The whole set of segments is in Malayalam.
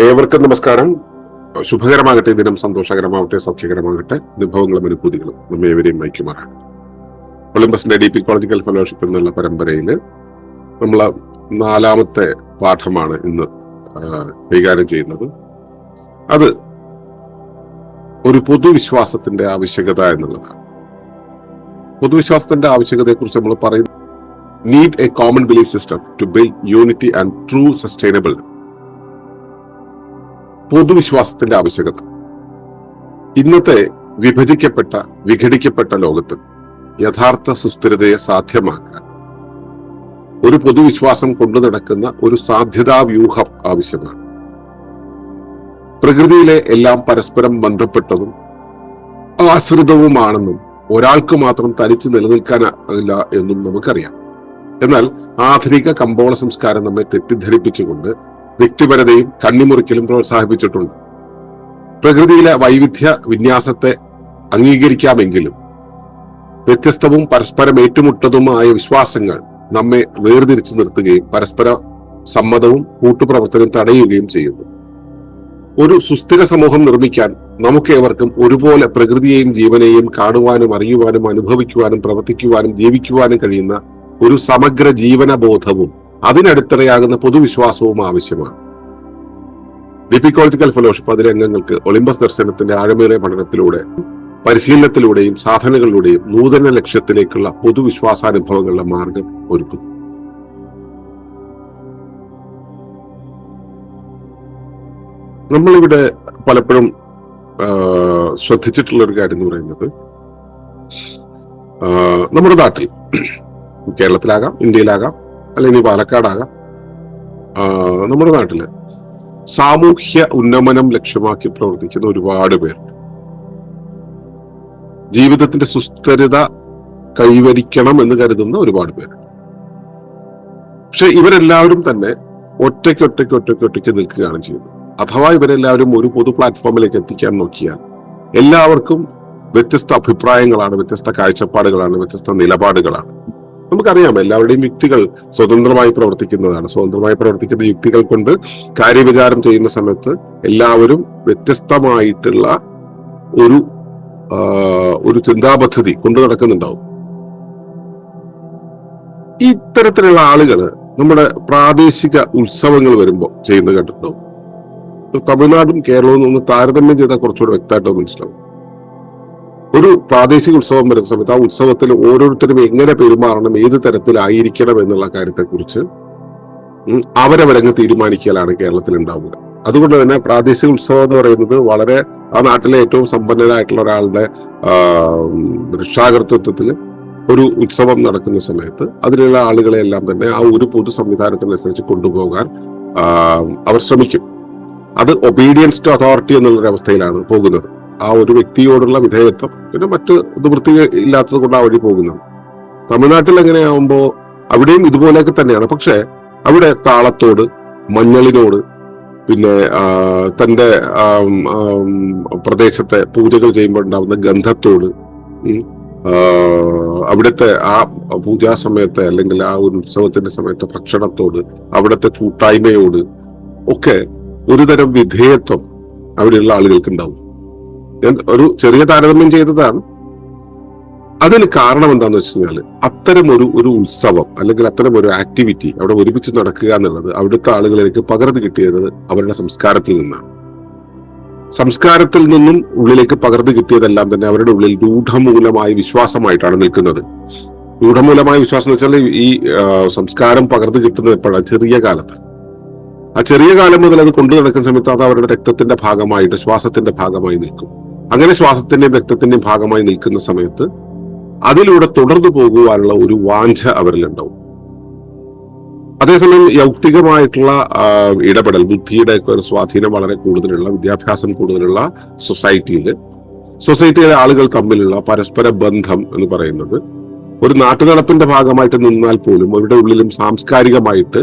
ഏവർക്കും നമസ്കാരം. ശുഭകരമാകട്ടെ. ദിനം സന്തോഷകരമാകട്ടെ സൗഖ്യകരമാകട്ടെ. അനുഭവങ്ങളും അനുഭൂതികളും നമ്മെ ഏവരെയും നയിക്കുമാറാണ് ഒളിമ്പസിന്റെ ഡി പി കോളജിക്കൽ ഫെലോഷിപ്പ് എന്നുള്ള പരമ്പരയിൽ നമ്മൾ നാലാമത്തെ പാഠമാണ് ഇന്ന് കൈകാര്യം ചെയ്യുന്നത്. അത് ഒരു പൊതുവിശ്വാസത്തിന്റെ ആവശ്യകത എന്നുള്ളതാണ്. പൊതുവിശ്വാസത്തിന്റെ ആവശ്യകതയെക്കുറിച്ച് നമ്മൾ പറയുന്നത് need a common belief system to build unity and true sustainable പൊതുവിശ്വാസത്തിന്റെ ആവശ്യകത. ഇന്നത്തെ വിഭജിക്കപ്പെട്ട വിഘടിക്കപ്പെട്ട ലോകത്ത് യഥാർത്ഥ സുസ്ഥിരതയെ സാധ്യമാക്കാൻ ഒരു പൊതുവിശ്വാസം കൊണ്ടു നടക്കുന്ന ഒരു സാധ്യതാ വ്യൂഹം ആവശ്യമാണ്. പ്രകൃതിയിലെ എല്ലാം പരസ്പരം ബന്ധപ്പെട്ടതും ആശ്രിതവുമാണെന്നും ഒരാൾക്ക് മാത്രം തനിച്ച് നിലനിൽക്കാനാകില്ല എന്നും നമുക്കറിയാം. എന്നാൽ ആധുനിക കമ്പോള സംസ്കാരം നമ്മെ തെറ്റിദ്ധരിപ്പിച്ചുകൊണ്ട് വ്യക്തിപരതയും കണ്ണിമുറിക്കലും പ്രോത്സാഹിപ്പിച്ചിട്ടുണ്ട്. പ്രകൃതിയിലെ വൈവിധ്യ വിന്യാസത്തെ അംഗീകരിക്കാമെങ്കിലും വ്യത്യസ്തവും പരസ്പരം ഏറ്റുമുട്ടതുമായ വിശ്വാസങ്ങൾ നമ്മെ വേർതിരിച്ചു നിർത്തുകയും പരസ്പര സമ്മതവും കൂട്ടുപ്രവർത്തനവും തടയുകയും ചെയ്യുന്നു. ഒരു സുസ്ഥിര സമൂഹം നിർമ്മിക്കാൻ നമുക്കേവർക്കും ഒരുപോലെ പ്രകൃതിയെയും ജീവനെയും കാണുവാനും അറിയുവാനും അനുഭവിക്കുവാനും പ്രവർത്തിക്കുവാനും ജീവിക്കുവാനും കഴിയുന്ന ഒരു സമഗ്ര ജീവനബോധവും അതിനടിത്തറയാകുന്ന പൊതുവിശ്വാസവും ആവശ്യമാണ്. ഡിപ്പിക്കോളജിക്കൽ ഫെലോഷിപ്പ് അതിലെ അംഗങ്ങൾക്ക് ഒളിമ്പസ് ദർശനത്തിന്റെ ആഴമേറിയ പഠനത്തിലൂടെ പരിശീലനത്തിലൂടെയും സാധനങ്ങളിലൂടെയും നൂതന ലക്ഷ്യത്തിലേക്കുള്ള പൊതുവിശ്വാസാനുഭവങ്ങളുടെ മാർഗം ഒരുക്കുന്നു. നമ്മളിവിടെ പലപ്പോഴും ശ്രദ്ധിച്ചിട്ടുള്ള ഒരു കാര്യം എന്ന് പറയുന്നത് നമ്മുടെ നാട്ടിൽ കേരളത്തിലാകാം ഇന്ത്യയിലാകാം അല്ലെങ്കിൽ പാലക്കാടാകാം. നമ്മുടെ നാട്ടിൽ സാമൂഹ്യ ഉന്നമനം ലക്ഷ്യമാക്കി പ്രവർത്തിക്കുന്ന ഒരുപാട് പേർ. ജീവിതത്തിന്റെ സുസ്ഥിരത കൈവരിക്കണം എന്ന് കരുതുന്ന ഒരുപാട് പേർ. പക്ഷെ ഇവരെല്ലാവരും തന്നെ ഒറ്റയ്ക്ക് ഒറ്റയ്ക്ക് ഒറ്റയ്ക്ക് ഒറ്റയ്ക്ക് നിൽക്കുകയാണ് ചെയ്യുന്നത്. അഥവാ ഇവരെല്ലാവരും ഒരു പൊതു പ്ലാറ്റ്ഫോമിലേക്ക് എത്തിക്കാൻ നോക്കിയാൽ എല്ലാവർക്കും വ്യത്യസ്ത അഭിപ്രായങ്ങളാണ് വ്യത്യസ്ത കാഴ്ചപ്പാടുകളാണ് വ്യത്യസ്ത നിലപാടുകളാണ്. നമുക്കറിയാം എല്ലാവരുടെയും യുക്തികൾ സ്വതന്ത്രമായി പ്രവർത്തിക്കുന്നതാണ്. സ്വതന്ത്രമായി പ്രവർത്തിക്കുന്ന യുക്തികൾ കൊണ്ട് കാര്യവിചാരം ചെയ്യുന്ന സമയത്ത് എല്ലാവരും വ്യത്യസ്തമായിട്ടുള്ള ഒരു ഒരു ചിന്താപദ്ധതി കൊണ്ടു നടക്കുന്നുണ്ടാവും. ഇത്തരത്തിലുള്ള ആളുകൾ നമ്മുടെ പ്രാദേശിക ഉത്സവങ്ങൾ വരുമ്പോൾ ചെയ്യുന്നത് കണ്ടിട്ടുണ്ടാവും തമിഴ്നാടും കേരളവും ഒന്ന് താരതമ്യം ചെയ്താൽ കുറച്ചുകൂടെ വ്യക്തമായിട്ട് മനസ്സിലാവും. ഒരു പ്രാദേശിക ഉത്സവം വരുന്ന സമയത്ത് ആ ഉത്സവത്തിൽ ഓരോരുത്തരും എങ്ങനെ പെരുമാറണം ഏത് തരത്തിലായിരിക്കണം എന്നുള്ള കാര്യത്തെക്കുറിച്ച് കുറിച്ച് അവരവരങ്ങ് തീരുമാനിക്കലാണ് കേരളത്തിൽ ഉണ്ടാവുക അതുകൊണ്ട് തന്നെ പ്രാദേശിക ഉത്സവം എന്ന് പറയുന്നത് വളരെ ആ നാട്ടിലെ ഏറ്റവും സമ്പന്നനായിട്ടുള്ള ഒരാളുടെ രക്ഷാകർത്തൃത്വത്തിൽ ഒരു ഉത്സവം നടക്കുന്ന സമയത്ത് അതിലുള്ള ആളുകളെ എല്ലാം തന്നെ ആ ഒരു പൊതു സംവിധാനത്തിനനുസരിച്ച് കൊണ്ടുപോകാൻ അവർ ശ്രമിക്കും. അത് ഒബീഡിയൻസ് ടു അതോറിറ്റി എന്നുള്ള അവസ്ഥയിലാണ് പോകുന്നത്. ആ ഒരു വ്യക്തിയോടുള്ള വിധേയത്വം പിന്നെ മറ്റ് നിവൃത്തി ഇല്ലാത്തത് കൊണ്ട് ആ വഴി പോകുന്നത്. തമിഴ്നാട്ടിൽ എങ്ങനെയാവുമ്പോൾ അവിടെയും ഇതുപോലെയൊക്കെ തന്നെയാണ്. പക്ഷെ അവിടെ താളത്തോട് മഞ്ഞളിനോട് പിന്നെ തന്റെ പ്രദേശത്തെ പൂജകൾ ചെയ്യുമ്പോൾ ഉണ്ടാവുന്ന ഗന്ധത്തോട് അവിടുത്തെ ആ പൂജാ സമയത്തെ അല്ലെങ്കിൽ ആ ഒരു ഉത്സവത്തിന്റെ സമയത്തെ ഭക്ഷണത്തോട് അവിടുത്തെ കൂട്ടായ്മയോട് ഒക്കെ ഒരുതരം വിധേയത്വം അവിടെയുള്ള ആളുകൾക്ക് ഉണ്ടാവും. ഒരു ചെറിയ താരതമ്യം ചെയ്തതാണ്. അതിന് കാരണം എന്താന്ന് വെച്ച് കഴിഞ്ഞാൽ അത്തരം ഒരു ഒരു ഉത്സവം അല്ലെങ്കിൽ അത്തരം ഒരു ആക്ടിവിറ്റി അവിടെ ഒരുമിച്ച് നടക്കുക എന്നുള്ളത് അവിടുത്തെ ആളുകളിലേക്ക് പകർന്നു കിട്ടിയത് അവരുടെ സംസ്കാരത്തിൽ നിന്നാണ്. സംസ്കാരത്തിൽ നിന്നും ഉള്ളിലേക്ക് പകർന്നു കിട്ടിയതെല്ലാം തന്നെ അവരുടെ ഉള്ളിൽ രൂഢമൂലമായ വിശ്വാസമായിട്ടാണ് നിൽക്കുന്നത്. രൂഢമൂലമായ വിശ്വാസം എന്ന് വെച്ചാൽ ഈ സംസ്കാരം പകർന്നു കിട്ടുന്നത് എപ്പോഴാണ്? ചെറിയ കാലത്ത്. ആ ചെറിയ കാലം മുതൽ അത് കൊണ്ടു നടക്കുന്ന സമയത്ത് അത് അവരുടെ രക്തത്തിന്റെ ഭാഗമായിട്ട് ശ്വാസത്തിന്റെ ഭാഗമായി നിൽക്കും. അങ്ങനെ ശ്വാസത്തിന്റെയും രക്തത്തിന്റെയും ഭാഗമായി നിൽക്കുന്ന സമയത്ത് അതിലൂടെ തുടർന്നു പോകുവാനുള്ള ഒരു വാഞ്ച അവരിലുണ്ടാവും അതേസമയം യൗക്തികമായിട്ടുള്ള ഇടപെടൽ ബുദ്ധിയുടെ ഒരു സ്വാധീനം വളരെ കൂടുതലുള്ള വിദ്യാഭ്യാസം കൂടുതലുള്ള സൊസൈറ്റിയിൽ സൊസൈറ്റിയിലെ ആളുകൾ തമ്മിലുള്ള പരസ്പര ബന്ധം എന്ന് പറയുന്നത് ഒരു നാട്ടുനടപ്പിന്റെ ഭാഗമായിട്ട് നിന്നാൽ പോലും അവരുടെ ഉള്ളിലും സാംസ്കാരികമായിട്ട്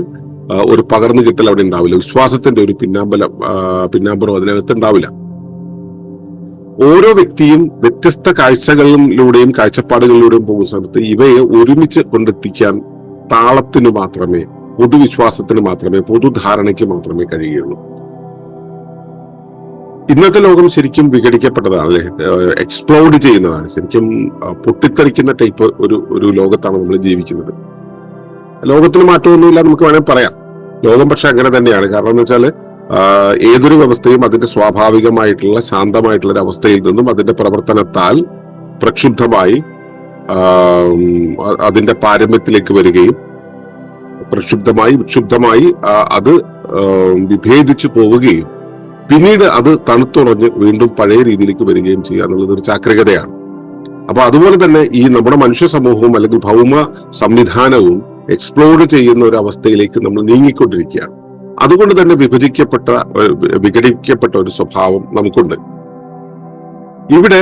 ഒരു പകർന്നു കിട്ടൽ അവിടെ ഉണ്ടാവില്ല. വിശ്വാസത്തിന്റെ ഒരു പിന്നാമ്പലം പിന്നാമ്പലം അതിനകത്ത് ഉണ്ടാവില്ല. ഓരോ വ്യക്തിയും വ്യത്യസ്ത കാഴ്ചകളിലൂടെയും കാഴ്ചപ്പാടുകളിലൂടെയും പോകുന്ന സമയത്ത് ഇവയെ ഒരുമിച്ച് കൊണ്ടെത്തിക്കാൻ താളത്തിന് മാത്രമേ പൊതുവിശ്വാസത്തിന് മാത്രമേ പൊതുധാരണയ്ക്ക് മാത്രമേ കഴിയുകയുള്ളൂ. ഇന്നത്തെ ലോകം ശരിക്കും വിഘടിക്കപ്പെട്ടതാണ് അല്ലെ? എക്സ്പ്ലോഡ് ചെയ്യുന്നതാണ്. ശരിക്കും പൊട്ടിത്തെറിക്കുന്ന ടൈപ്പ് ഒരു ഒരു ലോകത്താണ് നമ്മൾ ജീവിക്കുന്നത്. ലോകത്തിന് മാറ്റമൊന്നുമില്ല നമുക്ക് വേണമെങ്കിൽ പറയാം. ലോകം പക്ഷെ അങ്ങനെ തന്നെയാണ്. കാരണം എന്ന് വെച്ചാൽ ഏതൊരു വ്യവസ്ഥയും അതിന്റെ സ്വാഭാവികമായിട്ടുള്ള ശാന്തമായിട്ടുള്ള ഒരു അവസ്ഥയിൽ നിന്നും അതിന്റെ പ്രവർത്തനത്താൽ പ്രക്ഷുബ്ധമായി അതിന്റെ പാരമ്യത്തിലേക്ക് വരികയും പ്രക്ഷുബ്ധമായി വിക്ഷുബ്ധമായി അത് വിഭേദിച്ചു പോവുകയും പിന്നീട് അത് തണുത്തുറഞ്ഞ് വീണ്ടും പഴയ രീതിയിലേക്ക് വരികയും ചെയ്യുക എന്നുള്ളത് ഒരു ചാക്രികതയാണ്. അപ്പൊ അതുപോലെ തന്നെ ഈ നമ്മുടെ മനുഷ്യ സമൂഹവും അല്ലെങ്കിൽ ഭൗമ സംവിധാനവും എക്സ്പ്ലോർ ചെയ്യുന്ന ഒരു അവസ്ഥയിലേക്ക് നമ്മൾ നീങ്ങിക്കൊണ്ടിരിക്കുകയാണ്. അതുകൊണ്ട് തന്നെ വിഭജിക്കപ്പെട്ട വിഘടിക്കപ്പെട്ട ഒരു സ്വഭാവം നമുക്കുണ്ട്. ഇവിടെ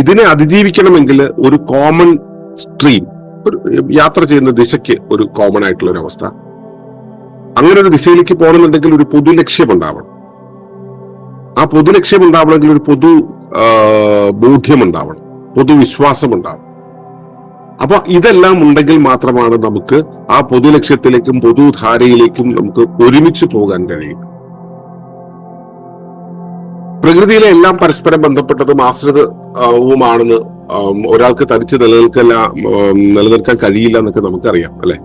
ഇതിനെ അതിജീവിക്കണമെങ്കിൽ ഒരു കോമൺ സ്ട്രീം ഒരു യാത്ര ചെയ്യുന്ന ദിശയ്ക്ക് ഒരു കോമൺ ആയിട്ടുള്ള ഒരു അവസ്ഥ. അങ്ങനെ ഒരു ദിശയിലേക്ക് പോകണമെന്നുണ്ടെങ്കിൽ ഒരു പൊതു ലക്ഷ്യം ഉണ്ടാവണം. ആ പൊതു ലക്ഷ്യം ഉണ്ടാവണമെങ്കിൽ ഒരു പൊതു ബോധ്യം ഉണ്ടാവണം. പൊതുവിശ്വാസം ഉണ്ടാവണം. അപ്പൊ ഇതെല്ലാം ഉണ്ടെങ്കിൽ മാത്രമാണ് നമുക്ക് ആ പൊതു ലക്ഷ്യത്തിലേക്കും പൊതുധാരയിലേക്കും നമുക്ക് ഒരുമിച്ച് പോകാൻ കഴിയും. പ്രകൃതിയിലെ എല്ലാം പരസ്പരം ബന്ധപ്പെട്ടതും ആശ്രിതവുമാണെന്ന് ഒരാൾക്ക് തനിച്ച് നിലനിൽക്കല്ല നിലനിൽക്കാൻ കഴിയില്ല എന്നൊക്കെ നമുക്കറിയാം അല്ലെ?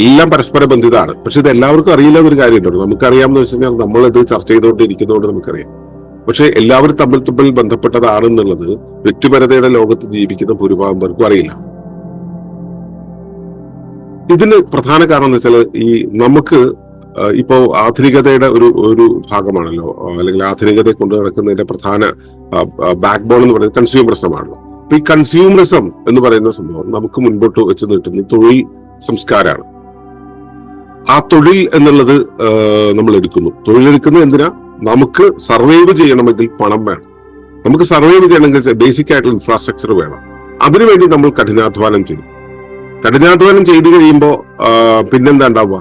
എല്ലാം പരസ്പര ബന്ധിതമാണ്. പക്ഷെ ഇത് എല്ലാവർക്കും അറിയില്ല എന്നൊരു കാര്യമുണ്ടോ നമുക്കറിയാമെന്ന് വെച്ച് കഴിഞ്ഞാൽ നമ്മൾ ഇത് ചർച്ച ചെയ്തുകൊണ്ടിരിക്കുന്നതുകൊണ്ട് നമുക്കറിയാം. പക്ഷെ എല്ലാവരും തമ്മിൽ തമ്മിൽ ബന്ധപ്പെട്ടതാണെന്നുള്ളത് വ്യക്തിപരതയുടെ ലോകത്ത് ജീവിക്കുന്ന ഭൂരിഭാഗം പേർക്കും അറിയില്ല. ഇതിന് പ്രധാന കാരണം എന്ന് വെച്ചാൽ ഈ നമുക്ക് ഇപ്പോ ആധുനികതയുടെ ഒരു ഒരു ഭാഗമാണല്ലോ. അല്ലെങ്കിൽ ആധുനികതയെ കൊണ്ടു നടക്കുന്നതിന്റെ പ്രധാന ബാക്ക് ബോൺ എന്ന് പറയുന്നത് കൺസ്യൂമറിസമാണല്ലോ അപ്പൊ ഈ കൺസ്യൂമറിസം എന്ന് പറയുന്ന സംഭവം നമുക്ക് മുൻപോട്ട് വെച്ച് നീട്ടുന്ന തൊഴിൽ സംസ്കാരമാണ് ആ തൊഴിൽ എന്നുള്ളത് നമ്മൾ എടുക്കുന്നു. തൊഴിലെടുക്കുന്നത് എന്തിനാ? നമുക്ക് സർവൈവ് ചെയ്യണമെങ്കിൽ പണം വേണം. നമുക്ക് സർവൈവ് ചെയ്യണമെങ്കിൽ ബേസിക് ആയിട്ടുള്ള ഇൻഫ്രാസ്ട്രക്ചർ വേണം. അതിനുവേണ്ടി നമ്മൾ കഠിനാധ്വാനം ചെയ്യും കഠിനാധ്വാനം ചെയ്തു കഴിയുമ്പോൾ പിന്നെന്താ ഉണ്ടാവുക?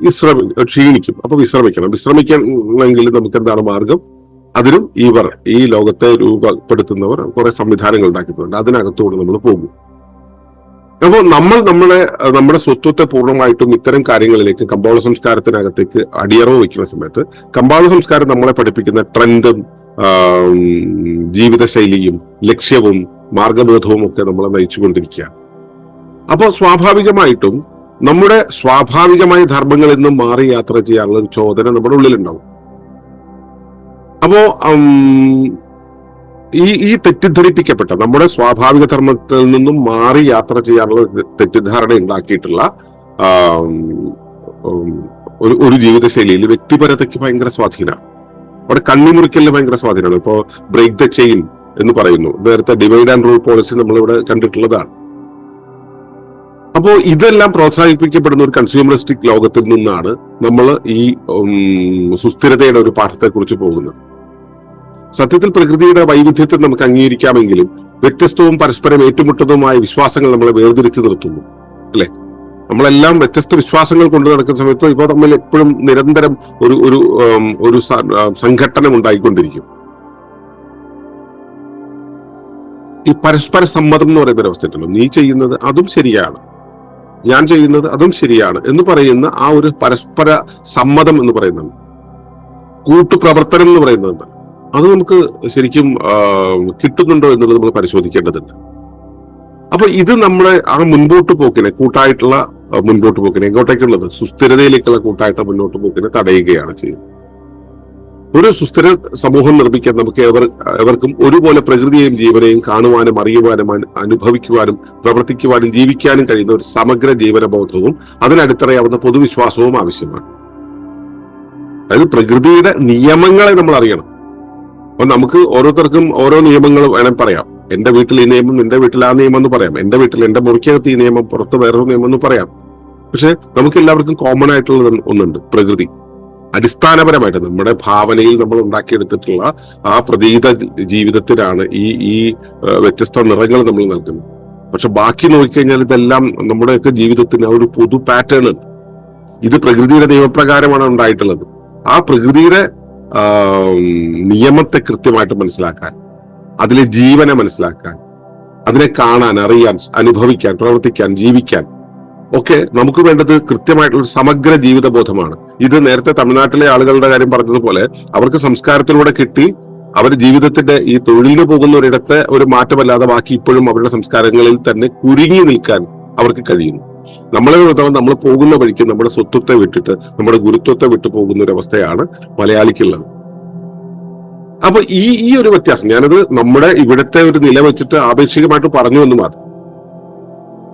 വിശ്രമി ക്ഷീണിക്കും. അപ്പൊ വിശ്രമിക്കണം. വിശ്രമിക്കണമെങ്കിൽ നമുക്ക് എന്താണ് മാർഗം? അതിനും ഇവർ ഈ ലോകത്തെ രൂപപ്പെടുത്തുന്നവർ കുറെ സംവിധാനങ്ങൾ ഉണ്ടാക്കുന്നുണ്ട് അതിനകത്തൂടെ നമ്മൾ പോകും. അപ്പോൾ നമ്മൾ നമ്മളെ നമ്മുടെ സ്വത്വത്തെ പൂർണമായിട്ടും ഇത്തരം കാര്യങ്ങളിലേക്ക് കമ്പോള സംസ്കാരത്തിനകത്തേക്ക് അടിയറവ് വയ്ക്കുന്ന സമയത്ത് കമ്പോള സംസ്കാരം നമ്മളെ പഠിപ്പിക്കുന്ന ട്രെൻഡും ജീവിതശൈലിയും ലക്ഷ്യവും മാർഗബോധവും ഒക്കെ നമ്മളെ നയിച്ചുകൊണ്ടിരിക്കുകയാണ്. അപ്പോൾ സ്വാഭാവികമായിട്ടും നമ്മുടെ സ്വാഭാവികമായ ധർമ്മങ്ങളിൽ നിന്നും മാറി യാത്ര ചെയ്യാനുള്ള ഒരു ചോദന നമ്മുടെ ഉള്ളിലുണ്ടാവും. അപ്പോ ഈ ഈ തെറ്റിദ്ധരിപ്പിക്കപ്പെട്ട നമ്മുടെ സ്വാഭാവിക ധർമ്മത്തിൽ നിന്നും മാറി യാത്ര ചെയ്യാനുള്ള തെറ്റിദ്ധാരണ ഉണ്ടാക്കിയിട്ടുള്ള ഒരു ഒരു ജീവിതശൈലിയിൽ വ്യക്തിപരതയ്ക്ക് ഭയങ്കര സ്വാധീനമാണ്. അവിടെ കണ്ണിമുറിക്കലിന് ഭയങ്കര സ്വാധീനമാണ്. ഇപ്പോ ബ്രേക്ക് ദ ചെയിൻ എന്ന് പറയുന്നു. നേരത്തെ ഡിവൈഡ് ആൻഡ് റൂൾ പോളിസി നമ്മളിവിടെ കണ്ടിട്ടുള്ളതാണ്. അപ്പോ ഇതെല്ലാം പ്രോത്സാഹിപ്പിക്കപ്പെടുന്ന ഒരു കൺസ്യൂമറിസ്റ്റിക് ലോകത്തിൽ നിന്നാണ് നമ്മൾ ഈ സുസ്ഥിരതയുടെ ഒരു പാഠത്തെക്കുറിച്ച് പോകുന്നത്. സത്യത്തിൽ പ്രകൃതിയുടെ വൈവിധ്യത്തെ നമുക്ക് അംഗീകരിക്കാമെങ്കിലും വ്യത്യസ്തവും പരസ്പരം ഏറ്റുമുട്ടുന്നതുമായ വിശ്വാസങ്ങൾ നമ്മളെ വേർതിരിച്ചു നിർത്തുന്നു അല്ലെ? നമ്മളെല്ലാം വ്യത്യസ്ത വിശ്വാസങ്ങൾ കൊണ്ടു നടക്കുന്ന സമയത്ത് ഇപ്പോൾ തമ്മിൽ എപ്പോഴും നിരന്തരം ഒരു ഒരു ഒരു സംഘട്ടനം ഉണ്ടായിക്കൊണ്ടിരിക്കും. ഈ പരസ്പര സമ്മതം എന്ന് പറയുന്ന ഒരു അവസ്ഥയുണ്ടല്ലോ. നീ ചെയ്യുന്നത് അതും ശരിയാണ്. ഞാൻ ചെയ്യുന്നത് അതും ശരിയാണ് എന്ന് പറയുന്ന ആ ഒരു പരസ്പര സമ്മതം എന്ന് പറയുന്നുണ്ട്. കൂട്ടുപ്രവർത്തനം എന്ന് പറയുന്നുണ്ട്. അത് നമുക്ക് ശരിക്കും കിട്ടുന്നുണ്ടോ എന്നുള്ളത് നമ്മൾ പരിശോധിക്കേണ്ടതുണ്ട്. അപ്പൊ ഇത് നമ്മളെ ആ മുൻപോട്ട് പോക്കിനെ കൂട്ടായിട്ടുള്ള മുൻപോട്ട് പോക്കിനെ എങ്ങോട്ടേക്കുള്ളത് സുസ്ഥിരതയിലേക്കുള്ള കൂട്ടായിട്ടുള്ള മുന്നോട്ട് പോക്കിനെ തടയുകയാണ് ചെയ്യുന്നത്. ഒരു സുസ്ഥിര സമൂഹം നിർമ്മിക്കാൻ നമുക്ക് എവർ എവർക്കും ഒരുപോലെ പ്രകൃതിയെയും ജീവനെയും കാണുവാനും അറിയുവാനും അനുഭവിക്കുവാനും പ്രവർത്തിക്കുവാനും ജീവിക്കാനും കഴിയുന്ന ഒരു സമഗ്ര ജീവനബോധവും അതിനടിത്തറയാവുന്ന പൊതുവിശ്വാസവും ആവശ്യമാണ്. അതായത് പ്രകൃതിയുടെ നിയമങ്ങളെ നമ്മൾ അറിയണം. അപ്പൊ നമുക്ക് ഓരോരുത്തർക്കും ഓരോ നിയമങ്ങൾ വേണം പറയാം. എന്റെ വീട്ടിൽ ഈ നിയമം എന്റെ വീട്ടിൽ ആ നിയമം എന്ന് പറയാം. എന്റെ വീട്ടിൽ എന്റെ മുറിക്കകത്ത് ഈ നിയമം പുറത്ത് വേറൊരു നിയമം എന്ന് പറയാം. പക്ഷെ നമുക്ക് എല്ലാവർക്കും കോമൺ ആയിട്ടുള്ളത് ഒന്നുണ്ട് പ്രകൃതി. അടിസ്ഥാനപരമായിട്ട് നമ്മുടെ ഭാവനയിൽ നമ്മൾ ഉണ്ടാക്കിയെടുത്തിട്ടുള്ള ആ പ്രതീത ജീവിതത്തിലാണ് ഈ ഈ വ്യത്യസ്ത നിറങ്ങൾ നമ്മൾ നൽകുന്നത്. പക്ഷെ ബാക്കി നോക്കിക്കഴിഞ്ഞാൽ ഇതെല്ലാം നമ്മുടെയൊക്കെ ജീവിതത്തിന് ആ ഒരു പൊതു പാറ്റേൺ ഉണ്ട് ഇത് പ്രകൃതിയുടെ നിയമപ്രകാരമാണ് ഉണ്ടായിട്ടുള്ളത്. ആ പ്രകൃതിയുടെ നിയമത്തെ കൃത്യമായിട്ട് മനസ്സിലാക്കാൻ അതിലെ ജീവനെ മനസ്സിലാക്കാൻ അതിനെ കാണാൻ അറിയാൻ അനുഭവിക്കാൻ പ്രവർത്തിക്കാൻ ജീവിക്കാൻ ഒക്കെ നമുക്ക് വേണ്ടത് കൃത്യമായിട്ടുള്ള ഒരു സമഗ്ര ജീവിതബോധമാണ്. ഇത് നേരത്തെ തമിഴ്നാട്ടിലെ ആളുകളുടെ കാര്യം പറഞ്ഞതുപോലെ അവർക്ക് സംസ്കാരത്തിലൂടെ കിട്ടി അവർ ജീവിതത്തിന്റെ ഈ തൊഴിലിന് പോകുന്ന ഒരിടത്തെ ഒരു മാറ്റമല്ലാതെ ബാക്കി ഇപ്പോഴും അവരുടെ സംസ്കാരങ്ങളിൽ തന്നെ കുരുങ്ങി നിൽക്കാൻ അവർക്ക് കഴിയുന്നു. നമ്മളെ സംബന്ധിച്ചിടത്തോളം നമ്മൾ പോകുന്ന വഴിക്ക് നമ്മുടെ സ്വത്വത്തെ വിട്ടിട്ട് നമ്മുടെ ഗുരുത്വത്തെ വിട്ടു പോകുന്ന ഒരു അവസ്ഥയാണ് മലയാളിക്കുള്ളത്. അപ്പൊ ഈ ഈ ഒരു വ്യത്യാസം ഞാനത് നമ്മുടെ ഇവിടുത്തെ ഒരു നില വെച്ചിട്ട് ആപേക്ഷികമായിട്ട് പറഞ്ഞു എന്ന് മാത്രം.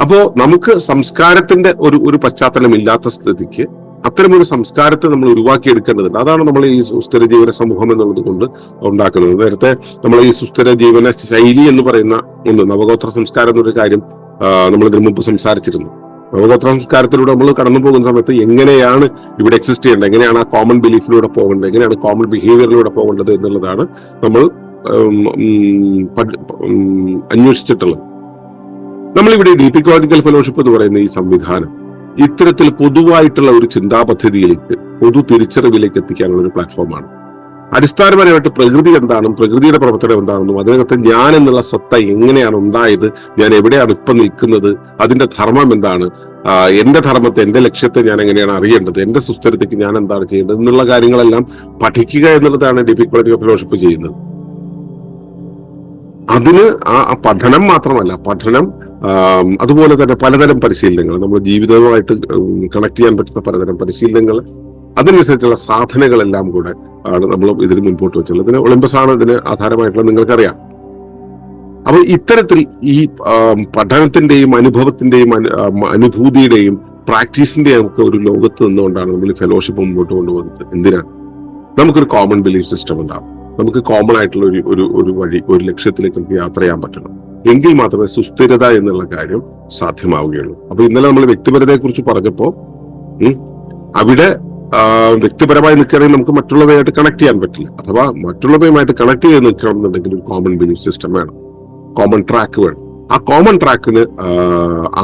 അപ്പോ നമുക്ക് സംസ്കാരത്തിന്റെ ഒരു ഒരു പശ്ചാത്തലം ഇല്ലാത്ത സ്ഥിതിക്ക് അത്തരമൊരു സംസ്കാരത്തെ നമ്മൾ ഉരുവാക്കിയെടുക്കേണ്ടതുണ്ട്. അതാണ് നമ്മൾ ഈ സുസ്ഥിര ജീവന സമൂഹം എന്നുള്ളത് കൊണ്ട് ഉണ്ടാക്കുന്നത്. നേരത്തെ നമ്മൾ ഈ സുസ്ഥിര ജീവന ശൈലി എന്ന് പറയുന്ന ഒന്ന് നവഗോത്ര സംസ്കാരം എന്നൊരു കാര്യം നമ്മൾ ഇതിനു മുമ്പ് സംസാരിച്ചിരുന്നു. നവഗോത്ര സംസ്കാരത്തിലൂടെ നമ്മൾ കടന്നു പോകുന്ന സമയത്ത് എങ്ങനെയാണ് ഇവിടെ എക്സിസ്റ്റ് ചെയ്യേണ്ടത്? എങ്ങനെയാണ് ആ കോമൺ ബിലീഫിലൂടെ പോകേണ്ടത്? എങ്ങനെയാണ് കോമൺ ബിഹേവിയറിലൂടെ പോകേണ്ടത് എന്നുള്ളതാണ് നമ്മൾ അന്വേഷിച്ചിട്ടുള്ളത്. നമ്മളിവിടെ ഡീപിക്കോളജിക്കൽ ഫെലോഷിപ്പ് എന്ന് പറയുന്ന ഈ സംവിധാനം ഇത്തരത്തിൽ പൊതുവായിട്ടുള്ള ഒരു ചിന്താ പദ്ധതിയിലേക്ക് പൊതു തിരിച്ചറിവിലേക്ക് എത്തിക്കാനുള്ള ഒരു പ്ലാറ്റ്ഫോമാണ്. അടിസ്ഥാനപരമായിട്ട് പ്രകൃതി എന്താണെന്നും പ്രകൃതിയുടെ പ്രവർത്തനം എന്താണെന്നും അതിനകത്ത് ഞാൻ എന്നുള്ള സത്ത എങ്ങനെയാണ് ഉണ്ടായത് ഞാൻ എവിടെയാണ് ഇപ്പൊ നിൽക്കുന്നത് അതിന്റെ ധർമ്മം എന്താണ് എന്റെ ധർമ്മത്തെ എന്റെ ലക്ഷ്യത്തെ ഞാൻ എങ്ങനെയാണ് അറിയേണ്ടത് എന്റെ സുസ്ഥിരതയ്ക്ക് ഞാൻ എന്താണ് ചെയ്യേണ്ടത് എന്നുള്ള കാര്യങ്ങളെല്ലാം പഠിക്കുക എന്നുള്ളതാണ് ഡിപിക്കോളജിക്കൽ ഫെലോഷിപ്പ് ചെയ്യുന്നത്. അതിന് ആ പഠനം മാത്രമല്ല പഠനം അതുപോലെ തന്നെ പലതരം പരിശീലനങ്ങൾ നമ്മുടെ ജീവിതവുമായിട്ട് കണക്ട് ചെയ്യാൻ പറ്റുന്ന പലതരം പരിശീലനങ്ങൾ അതിനനുസരിച്ചുള്ള സാധനങ്ങളെല്ലാം കൂടെ ആണ് നമ്മൾ ഇതിന് മുൻപോട്ട് വെച്ചുള്ളത് ഇതിന് ആണ് ഇതിന് ആധാരമായിട്ടുള്ള നിങ്ങൾക്കറിയാം. അപ്പൊ ഇത്തരത്തിൽ ഈ പഠനത്തിന്റെയും അനുഭവത്തിന്റെയും അനുഭൂതിയുടെയും പ്രാക്ടീസിന്റെയും ഒക്കെ ഒരു ലോകത്ത് നിന്നുകൊണ്ടാണ് നമ്മൾ ഈ ഫെലോഷിപ്പ് മുമ്പോട്ട് കൊണ്ടുപോകുന്നത്. എന്തിനാണ്? നമുക്കൊരു കോമൺ ബിലീഫ് സിസ്റ്റം ഉണ്ടാവും. നമുക്ക് കോമൺ ആയിട്ടുള്ള ഒരു ഒരു വഴി ഒരു ലക്ഷ്യത്തിലേക്ക് നമുക്ക് യാത്ര ചെയ്യാൻ പറ്റണം. എങ്കിൽ മാത്രമേ സുസ്ഥിരത എന്നുള്ള കാര്യം സാധ്യമാവുകയുള്ളൂ. അപ്പൊ ഇന്നലെ നമ്മൾ വ്യക്തിപരതയെ കുറിച്ച് പറഞ്ഞപ്പോ അവിടെ വ്യക്തിപരമായി നിൽക്കുകയാണെങ്കിൽ നമുക്ക് മറ്റുള്ളവയായിട്ട് കണക്ട് ചെയ്യാൻ പറ്റില്ല. അഥവാ മറ്റുള്ളവയുമായിട്ട് കണക്ട് ചെയ്ത് നിൽക്കണം എന്നുണ്ടെങ്കിൽ ഒരു കോമൺ ബിലീഫ് സിസ്റ്റം വേണം. കോമൺ ട്രാക്ക് വേണം. ആ കോമൺ ട്രാക്കിന്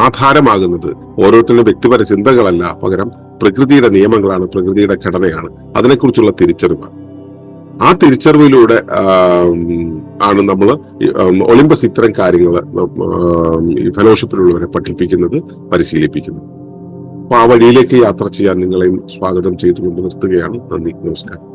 ആധാരമാകുന്നത് ഓരോരുത്തരുടെ വ്യക്തിപര ചിന്തകളല്ല. പകരം പ്രകൃതിയുടെ നിയമങ്ങളാണ് പ്രകൃതിയുടെ ഘടനയാണ്. അതിനെക്കുറിച്ചുള്ള തിരിച്ചറിവാണ്. ആ തിരിച്ചറിവിലൂടെ ആണ് നമ്മൾ ഒളിമ്പസ് ഇത്തരം കാര്യങ്ങൾ ഫെലോഷിപ്പിലുള്ളവരെ പഠിപ്പിക്കുന്നത് പരിശീലിപ്പിക്കുന്നത്. അപ്പൊ ആ വഴിയിലേക്ക് യാത്ര ചെയ്യാൻ നിങ്ങളെയും സ്വാഗതം ചെയ്തുകൊണ്ട് നിർത്തുകയാണ്. നന്ദി നമസ്കാരം.